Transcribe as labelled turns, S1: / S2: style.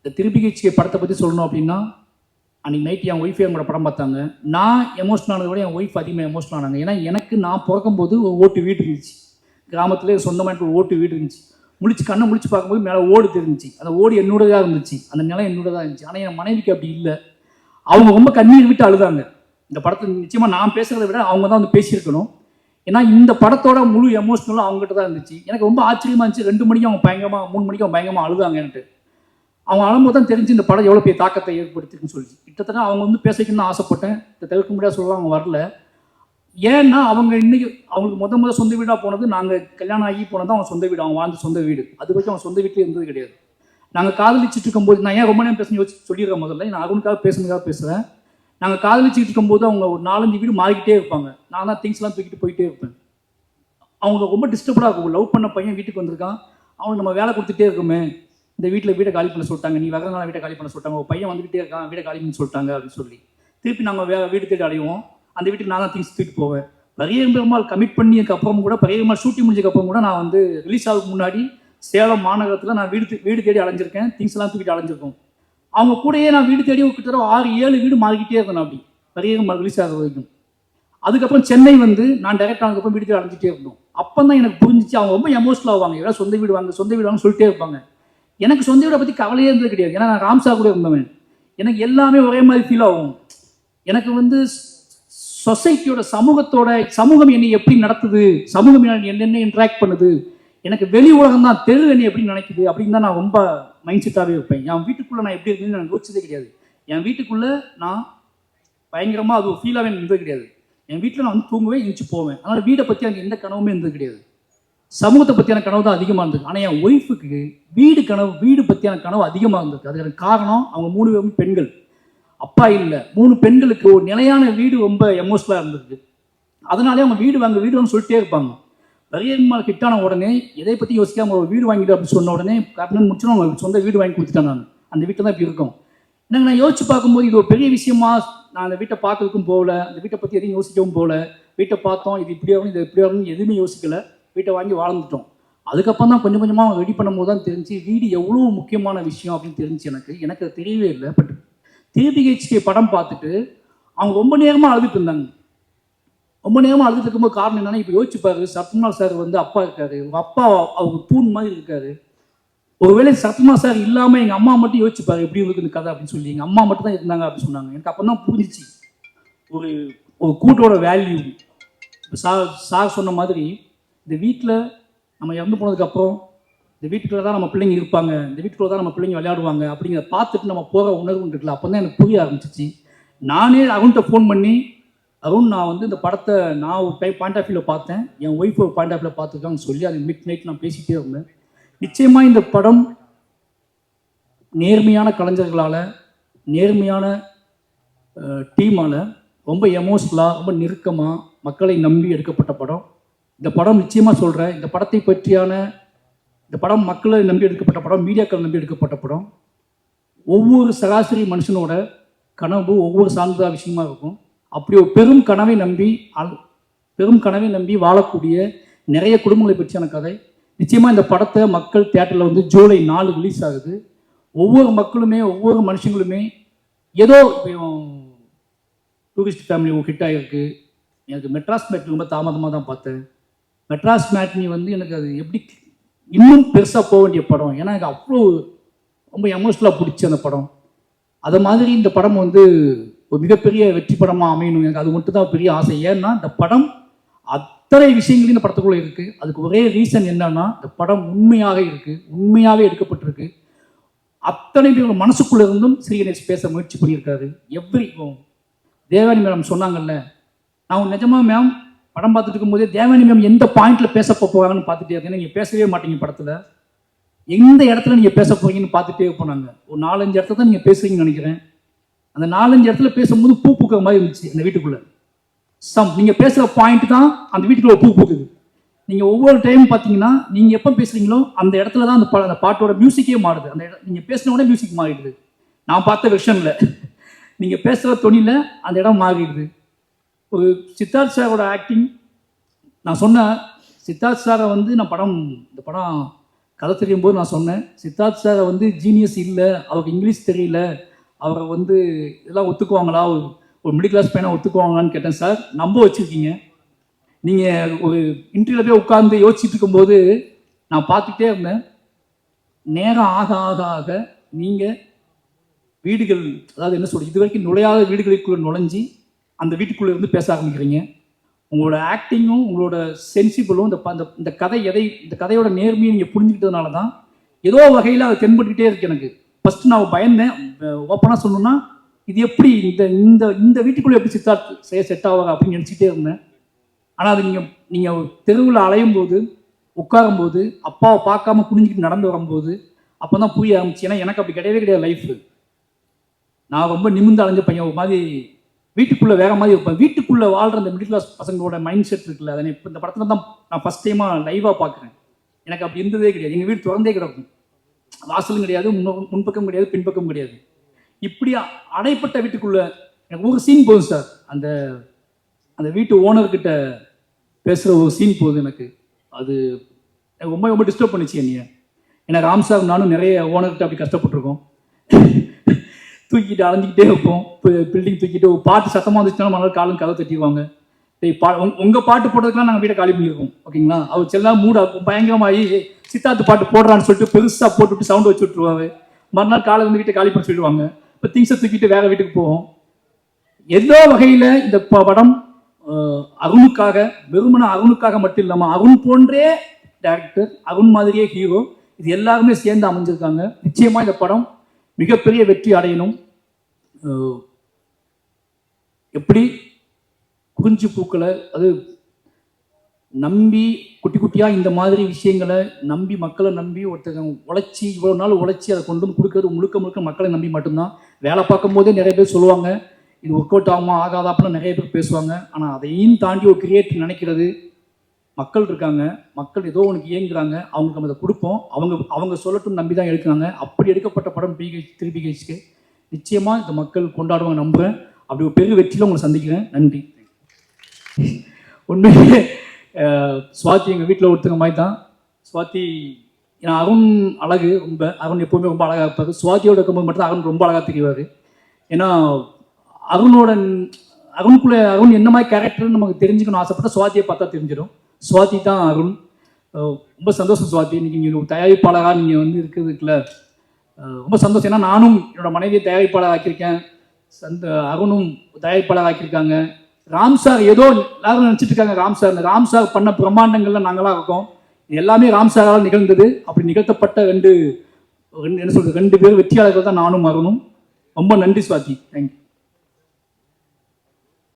S1: இந்த திருப்பிகிச்சிகை படத்தை பற்றி சொல்லணும் அப்படின்னா அன்றைக்கி நைட் என் ஒய்ஃபே என்னோட படம் பார்த்தாங்க. நான் எமோஷனல் ஆனதை விட என் ஒய்ஃப் அதிகமாக எமோஷனல் ஆனாங்க. ஏன்னா எனக்கு நான் பிறக்கும்போது ஒரு ஓட்டு வீடு இருந்துச்சு. கிராமத்தில் சொந்தமாக ஓட்டு வீடு இருந்துச்சு. முழிச்சு கண்ணை முழிச்சு பார்க்கும்போது மேலே ஓடு தெரிஞ்சுச்சு. அந்த ஓடு என்னோடதாக இருந்துச்சு. அந்த நிலம் என்னோடதாக இருந்துச்சு. ஆனால் என் மனைவிக்கு அப்படி இல்லை. அவங்க ரொம்ப கண்ணீர் விட்டு அழுதாங்க. இந்த படத்தை நிச்சயமாக நான் பேசுகிறத விட அவங்க தான் வந்து பேசியிருக்கணும். ஏன்னா இந்த படத்தோட முழு எமோஷனலும் அவங்ககிட்ட தான் இருந்துச்சு. எனக்கு ரொம்ப ஆச்சரியமா இருந்துச்சு. ரெண்டு மணிக்கு அவங்க பயங்கரமாக மூணு மணிக்கு அவங்க பயங்கரமாக அழுதாங்கன்ட்டு அவங்க அழும்போது தான் தெரிஞ்சு இந்த படம் எவ்வளோ பெரிய தாக்கத்தை ஏற்படுத்திருக்குன்னு சொல்லி கிட்டத்தட்ட அவங்க வந்து பேசிக்கணும்னு ஆசைப்பட்டேன். இதை தவிர்க்க முடியாத சொல்ல அவங்க வரல. ஏன்னா அவங்க இன்னைக்கு அவங்களுக்கு முத முத சொந்த வீடாக போனது நாங்கள் கல்யாணம் ஆகி போனது அவங்க சொந்த வீடு அவங்க வாழ்ந்த சொந்த வீடு. அது வரைக்கும் அவங்க சொந்த வீட்டில் இருந்தது கிடையாது. நாங்கள் காதலிச்சுட்டு இருக்கும்போது நான் ஏன் ரொம்ப நேரம் பேசணும் யோசிச்சு சொல்லிடுறேன் முதல்ல. நான் அவனுக்காக பேசுனதுக்காக பேசுகிறேன் நாங்கள் காதலிச்சுட்டு இருக்கும்போது அவங்க ஒரு நாலஞ்சு வீடு மாறிக்கிட்டே இருப்பாங்க. நான் தான் திங்ஸ்லாம் தூக்கிட்டு போயிட்டே இருப்பேன். அவங்க ரொம்ப டிஸ்டர்படாக இருக்கும். லவ் பண்ண பையன் வீட்டுக்கு வந்திருக்கான். அவனுக்கு நம்ம வேலை கொடுத்துட்டே இருக்குமே. இந்த வீட்டில் வீட்டை காலி பண்ண சொல்லிட்டாங்க. நீ வரதுனால வீட்டை காலி பண்ண சொல்லிட்டாங்க. ஒரு பையன் வந்துட்டு இருக்கான். காலி பண்ண சொல்லிட்டாங்க அப்படின்னு சொல்லி. திருப்பி நம்ம வே வீடு தேடி அடைவோம் அந்த வீட்டுக்கு நான் தான் திங்ஸ் தூக்கிட்டு போவேன். பெரிய பெருமாள் கமிட் பண்ணியதுக்கு அப்புறம் கூட பெரிய பெருமாள் ஷூட்டிங் முடிஞ்சதுக்கு அப்புறம் கூட நான் வந்து ரிலீஸ் ஆகுதுக்கு முன்னாடி சேலம் மாநகரத்தில் நான் வீடு வீடு தேடி அலைஞ்சிருக்கேன். திங்ஸ் எல்லாம் தூக்கிட்டு அலைஞ்சிருக்கோம். அவங்க கூடயே நான் வீடு தேடி கிட்டத்தட்ட ஆறு ஏழு வீடு மாறிக்கிட்டே இருந்தேன் அப்படி. பெரிய பெருமாள் ரிலீஸ் ஆகிற வரைக்கும். அதுக்கப்புறம் சென்னை வந்து நான் டைரக்ட் ஆனதுக்கப்புறம் வீடு தேடி அலைஞ்சிட்டே இருந்தோம். அப்போ தான் எனக்கு புரிஞ்சிச்சு. அவங்க ரொம்ப எமோஷனல் ஆவாங்க. ஏதாவது சொந்த வீடு வாங்க சொந்த வீடு வாங்க சொல்லிட்டே இருப்பாங்க. எனக்கு சொந்த வீடை பற்றி கவலையே இருந்தது கிடையாது. ஏன்னா நான் ராம்சா கூட இருந்தவன். எனக்கு எல்லாமே ஒரே மாதிரி ஃபீல் ஆகும். எனக்கு வந்து சொசைட்டியோட சமூகத்தோட சமூகம் என்னை எப்படி நடத்துது? சமூகம் என்ன என்னென்ன இன்ட்ராக்ட் பண்ணுது? எனக்கு வெளி உலகம் தான் தெரு என்னை எப்படி நினைக்குது? அப்படின்னு தான் நான் ரொம்ப மைண்ட் செட்டாகவே இருப்பேன். என் வீட்டுக்குள்ளே நான் எப்படி இருக்குன்னு நான் யோசிச்சதே கிடையாது. என் வீட்டுக்குள்ளே நான் பயங்கரமாக அது ஃபீலாகவே இருந்தது கிடையாது. என் வீட்டில் நான் வந்து தூங்குவேன் எழுந்துச்சு போவேன். அதனால் வீடை பற்றி அங்கே எந்த கனவுமே இருந்தது கிடையாது. சமூகத்தை பற்றியான கனவு தான் அதிகமாக இருந்தது. ஆனால் என் ஒய்ஃபுக்கு வீடு கனவு வீடு பற்றியான கனவு அதிகமாக இருந்தது. அதுக்கு காரணம் அவங்க மூணு பேரும் பெண்கள். அப்பா இல்லை. மூணு பெண்களுக்கு ஒரு நிலையான வீடு ரொம்ப எமோஷனலாக இருந்தது. அதனாலே அவங்க வீடு வாங்க வீடு வாங்க சொல்லிட்டே இருப்பாங்க. பெரியம்மாள் கிட்டான உடனே எதை பற்றி யோசிக்காம ஒரு வீடு வாங்கிட்டு அப்படின்னு சொன்ன உடனே கேப்டன் முடிச்சு அவங்க சொந்த வீடு வாங்கி கொடுத்துட்டேன் நான். அந்த வீட்டில் தான் இப்படி இருக்கும். எனக்கு நான் யோசிச்சு பார்க்கும்போது இது ஒரு பெரிய விஷயமா நான் அந்த வீட்டை பார்க்கறதுக்கும் போகல. அந்த வீட்டை பற்றி எதையும் யோசிக்கவும் போகல. வீட்டை பார்த்தோம் இது இப்படி ஆகணும் இது இப்படி ஆகணும் எதுவுமே யோசிக்கலை. வீட்டை வாங்கி வாழ்ந்துட்டோம் அதுக்கப்புறம் தான் கொஞ்சம் கொஞ்சமாக ரெடி பண்ணும்போது தான் தெரிஞ்சு வீடு எவ்வளோ முக்கியமான விஷயம் அப்படின்னு தெரிஞ்சு எனக்கு. எனக்கு அது தெரியவே இல்லை. பட் திருபிஹெச்கே படம் பார்த்துட்டு அவங்க ரொம்ப நேரமாக அழுதுட்டு இருந்தாங்க. ரொம்ப நேரமாக அழுதுட்டு இருக்கும்போது காரணம் என்னென்னா இப்போ யோசிச்சு பாரு சார் வந்து அப்பா இருக்காரு. உங்க அப்பா அவங்க தூண் மாதிரி இருக்காரு. ஒருவேளை சத்மா சார் இல்லாமல் எங்கள் அம்மா மட்டும் யோசிச்சுப்பாரு எப்படி இருக்கு இந்த கதை அப்படின்னு சொல்லி. எங்கள் அம்மா மட்டும் தான் இருந்தாங்க அப்படின்னு சொன்னாங்க. எனக்கு அப்போ தான் புரிஞ்சிச்சு. ஒரு ஒரு கூட்டோட வேல்யூ இப்போ சார் சார் சொன்ன மாதிரி இந்த வீட்டில் நம்ம இறந்து போனதுக்கப்புறம் இந்த வீட்டுக்குள்ளே தான் நம்ம பிள்ளைங்க இருப்பாங்க இந்த வீட்டுக்குள்ளே தான் நம்ம பிள்ளைங்க விளையாடுவாங்க அப்படிங்கிறத பார்த்துட்டு நம்ம போகிற உணர்வு இருக்குல்ல அப்போ தான் எனக்கு புரிய ஆரம்பிச்சிச்சு. நானே அருண்கிட்ட ஃபோன் பண்ணி அருண் நான் வந்து இந்த படத்தை நான் ஒரு டை பாயிண்ட் ஆஃப் வியூவில் பார்த்தேன் என் ஒய்ஃப் ஒரு பாயிண்ட் ஆஃப் வியூவில் பார்த்துருக்காங்கன்னு சொல்லி அது மிட் நைட் நான் பேசிகிட்டே இருந்தேன். நிச்சயமாக இந்த படம் நேர்மையான கலைஞர்களால் நேர்மையான டீமால் ரொம்ப எமோஷ்னலாக ரொம்ப நெருக்கமாக மக்களை நம்பி எடுக்கப்பட்ட படம். இந்த படம் நிச்சயமாக சொல்கிறேன் இந்த படத்தை பற்றியான இந்த படம் மக்களை நம்பி எடுக்கப்பட்ட படம் மீடியாக்கள் நம்பி எடுக்கப்பட்ட படம். ஒவ்வொரு சராசரி மனுஷனோட கனவு ஒவ்வொரு சார்ந்த விஷயமா இருக்கும். அப்படி ஒரு பெரும் கனவை நம்பி அல்- பெரும் கனவை நம்பி வாழக்கூடிய நிறைய குடும்பங்களை பற்றியான கதை. நிச்சயமாக இந்த படத்தை மக்கள் தியேட்டரில் வந்து ஜூலை நாலு ரிலீஸ் ஆகுது. ஒவ்வொரு மக்களுமே ஒவ்வொரு மனுஷங்களுமே ஏதோ டூரிஸ்ட் ஃபேமிலி ஹிட் ஆகிருக்கு எனக்கு மெட்ராஸ் மேட்னி ரொம்ப தாமதமாக தான் பார்த்தேன். மெட்ராஸ் மேட்னி வந்து எனக்கு அது எப்படி இன்னும் பெருசாக போக வேண்டிய படம்? ஏன்னா எனக்கு அவ்வளோ ரொம்ப எமோஷ்னலாக பிடிச்ச அந்த படம். அதை மாதிரி இந்த படம் வந்து ஒரு மிகப்பெரிய வெற்றி படமாக அமையணும். எனக்கு அது மட்டும் தான் பெரிய ஆசை. ஏன்னா இந்த படம் அத்தனை விஷயங்களும் இந்த படத்துக்குள்ளே இருக்குது அதுக்கு ஒரே ரீசன் என்னன்னா இந்த படம் உண்மையாக இருக்குது உண்மையாகவே எடுக்கப்பட்டிருக்கு. அத்தனை பேர் மனசுக்குள்ளே இருந்தும் ஸ்ரீகணேஷ் பேச முயற்சி பண்ணியிருக்காரு. எவ்ரி தேவானி மேடம் சொன்னாங்கல்ல நான் நிஜமா மேம் படம் பார்த்துட்டு இருக்கும்போதே தேவானி மேம் எந்த பாயிண்ட்ல பேச போகிறாங்கன்னு பார்த்துட்டே இருக்கேன். நீங்கள் பேசவே மாட்டீங்க படத்தில். எந்த இடத்துல நீங்கள் பேச போறீங்கன்னு பார்த்துட்டே போனாங்க ஒரு நாலஞ்சு இடத்துல தான் நீங்கள் பேசுறீங்கன்னு நினைக்கிறேன். அந்த நாலஞ்சு இடத்துல பேசும்போது பூ பூக்கிற மாதிரி இருந்துச்சு அந்த வீட்டுக்குள்ள. சம் நீங்கள் பேசுகிற பாயிண்ட் தான் அந்த வீட்டுக்குள்ள பூ பூக்குது. நீங்கள் ஒவ்வொரு டைம் பார்த்தீங்கன்னா நீங்கள் எப்போ பேசுகிறீங்களோ அந்த இடத்துல தான் அந்த பா அந்த பாட்டோட மியூசிக்கே மாறுது. அந்த இடம் நீங்கள் பேசின உடனே மியூசிக் மாறிடுது. நான் பார்த்த விஷயம்ல நீங்கள் பேசுகிற தொழில அந்த இடம் மாறிடுது. ஒரு சித்தார்த் சாரோட ஆக்டிங் நான் சொன்னேன் சித்தார்த் சாரை வந்து நான் படம் இந்த படம் கதை தெரியும் போது நான் சொன்னேன். சித்தார்த் சாரை வந்து ஜீனியஸ் இல்லை அவருக்கு இங்கிலீஷ் தெரியல அவரை வந்து இதெல்லாம் ஒத்துக்குவாங்களா? ஒரு ஒரு மிடில் கிளாஸ் பையனை ஒத்துக்குவாங்களான்னு கேட்டேன் சார். நம்ப வச்சுருக்கீங்க. நீங்கள் ஒரு இன்டர்வியூல போய் உட்காந்து யோசிச்சுட்டு இருக்கும்போது நான் பார்த்துக்கிட்டே இருந்தேன். நேரம் ஆக ஆக ஆக நீங்கள் வீடுகள் அதாவது என்ன சொல்கிறது இது வரைக்கும் நுழையாத வீடுகளுக்குள்ள நுழைஞ்சி அந்த வீட்டுக்குள்ளே இருந்து பேச ஆரம்பிக்கிறீங்க. உங்களோட ஆக்டிங்கும் உங்களோட சென்சிபிளும் இந்த ப- இந்த கதை எதை இந்த கதையோட நேர்மையை நீங்கள் புரிஞ்சுக்கிட்டதுனால தான் ஏதோ வகையில் அது தென்பட்டுக்கிட்டே இருக்கு எனக்கு. ஃபஸ்ட்டு நான் பயந்தேன். ஓப்பனாக சொல்லணும்னா இது எப்படி இந்த இந்த இந்த வீட்டுக்குள்ளே எப்படி சித்தார்த் செய்ய செட் ஆவாங்க அப்படின்னு நினச்சிட்டே இருந்தேன். ஆனால் அது நீங்கள் நீங்கள் தெருவில் அலையும் போது உட்காரும்போது அப்பாவை பார்க்காம குனிஞ்சிக்கிட்டு நடந்து வரும்போது அப்போ தான் புரிய ஆரம்பிச்சு. ஏன்னா எனக்கு அப்படி கிடையவே கிடையாது லைஃப் நான் ரொம்ப நிமிர்ந்து அலைஞ்ச பையன். ஒரு மாதிரி வீட்டுக்குள்ளே வேற மாதிரி இருப்பேன். வீட்டுக்குள்ளே வாழ்கிற அந்த மிடில் கிளாஸ் பசங்களோட மைண்ட் செட் இருக்குல்ல அதை இப்போ இந்த படத்தில் தான் நான் ஃபஸ்ட் டைமாக லைவாக பார்க்குறேன். எனக்கு அப்படி இருந்ததே கிடையாது. எங்கள் வீடு திறந்தே கிடக்கும். வாசலும் கிடையாது முன்ன முன்பக்கம் கிடையாது பின்பக்கம் கிடையாது. இப்படி அடைப்பட்ட வீட்டுக்குள்ளே எனக்கு ஒரு சீன் போதும் சார் அந்த அந்த வீட்டு ஓனர்கிட்ட பேசுகிற ஒரு சீன் போதும் எனக்கு. அது எனக்கு ரொம்ப ரொம்ப டிஸ்டர்ப் பண்ணுச்சு என்னைய. ஏன்னா ராம் சார் நானும் நிறைய ஓனர்கிட்ட அப்படி கஷ்டப்பட்டிருக்கோம். தூக்கிட்டு அலைஞ்சிக்கிட்டே இருப்போம். பில்டிங் தூக்கிட்டு பாட்டு சத்தமாக வந்துச்சுன்னா மறுநாள் காலும் கதை தட்டிடுவாங்க. டேய் பா உங்க- பாட்டு போடுறதுக்குலாம் நாங்கள் வீட்டை காலி பண்ணியிருக்கோம் ஓகேங்களா? அவர் செல்லா மூட பயங்கரமாகி சித்தார்த்து பாட்டு போடுறான்னு சொல்லிட்டு பெருசாக போட்டுவிட்டு சவுண்ட் வச்சு விட்ருவாங்க மறுநாள் காலை வந்து வீட்டை காலி பண்ணி சொல்லிடுவாங்க. இப்போ திங்ஸை தூக்கிட்டு வேற வீட்டுக்கு போவோம். ஏதோ வகையில் இந்த படம் அருணுக்காக வெறுமன அருணுக்காக மட்டும் இல்லாமல் அருண் போன்றே டேரக்டர் அருண் மாதிரியே ஹீரோ இது எல்லாருமே சேர்ந்து அமைஞ்சிருக்காங்க. நிச்சயமாக இந்த படம் மிகப்பெரிய வெற்றி அடையணும். எப்படி குறிஞ்சி பூக்களை அது நம்பி குட்டி குட்டியாக இந்த மாதிரி விஷயங்களை நம்பி மக்களை நம்பி ஒருத்தங்க உழைச்சி இவ்வளோ நாள் உழைச்சி அதை கொண்டு வந்து கொடுக்கறது முழுக்க முழுக்க மக்களை நம்பி மட்டும்தான். வேலை பார்க்கும் போதே நிறைய பேர் சொல்லுவாங்க இது ஒர்க் அவுட் ஆகுமா ஆகாதா? நிறைய பேர் பேசுவாங்க. ஆனால் அதையும் தாண்டி ஒரு கிரியேட் நினைக்கிறது மக்கள் இருக்காங்க மக்கள் ஏதோ உனக்கு இயங்குறாங்க அவங்களுக்கு நம்ம அதை கொடுப்போம். அவங்க அவங்க சொல்லட்டும் நம்பி தான் எடுக்கிறாங்க. அப்படி எடுக்கப்பட்ட படம் பிஹெச் த்ரீ பிஹெச்க்கு நிச்சயமாக இந்த மக்கள் கொண்டாடுவாங்க நம்புகிறேன் அப்படி ஒரு பெரிய வெற்றியில் உங்களை சந்திக்கிறேன். நன்றி. உண்மையிலே அஹ், சுவாதி எங்கள் வீட்டில் ஒருத்தங்க மாதிரி தான் சுவாதி ஏன்னா அருண் அழகு ரொம்ப அருண் எப்போவுமே ரொம்ப அழகாக இருப்பார். சுவாதியோட இருக்கும்போது மட்டும் தான் அருண் ரொம்ப அழகாக தெரிவார். ஏன்னா அருணோட அருண்குள்ள அருண் என்ன மாதிரி கேரக்டர்னு நமக்கு தெரிஞ்சுக்கணும் ஆசைப்பட்ட சுவாதியை பார்த்தா தெரிஞ்சிடும். சுவாதி தான் அருண். ரொம்ப சந்தோஷம் சுவாதி. இன்னைக்கு நீங்கள் தயாரிப்பாளராக நீங்கள் வந்து இருக்கிறதுக்குல ரொம்ப சந்தோஷம். ஏன்னா நானும் என்னோட மனைவியை தயாரிப்பாளர் ஆக்கியிருக்கேன். சந்த அருணும் தயாரிப்பாளர் ஆக்கியிருக்காங்க. ராம் சார் ஏதோ எல்லாரும் நினச்சிட்டு இருக்காங்க ராம் சார். ராம் சார் பண்ண பிரம்மாண்டங்கள்ல நாங்களாம் இருக்கோம். எல்லாமே ராம் சாரால் நிகழ்ந்தது. அப்படி நிகழ்த்தப்பட்ட ரெண்டு ரெண்டு என்ன சொல்றது ரெண்டு பேர் வெற்றியாளர்கள் தான் நானும் அருணும். ரொம்ப நன்றி சுவாதி. தேங்க்யூ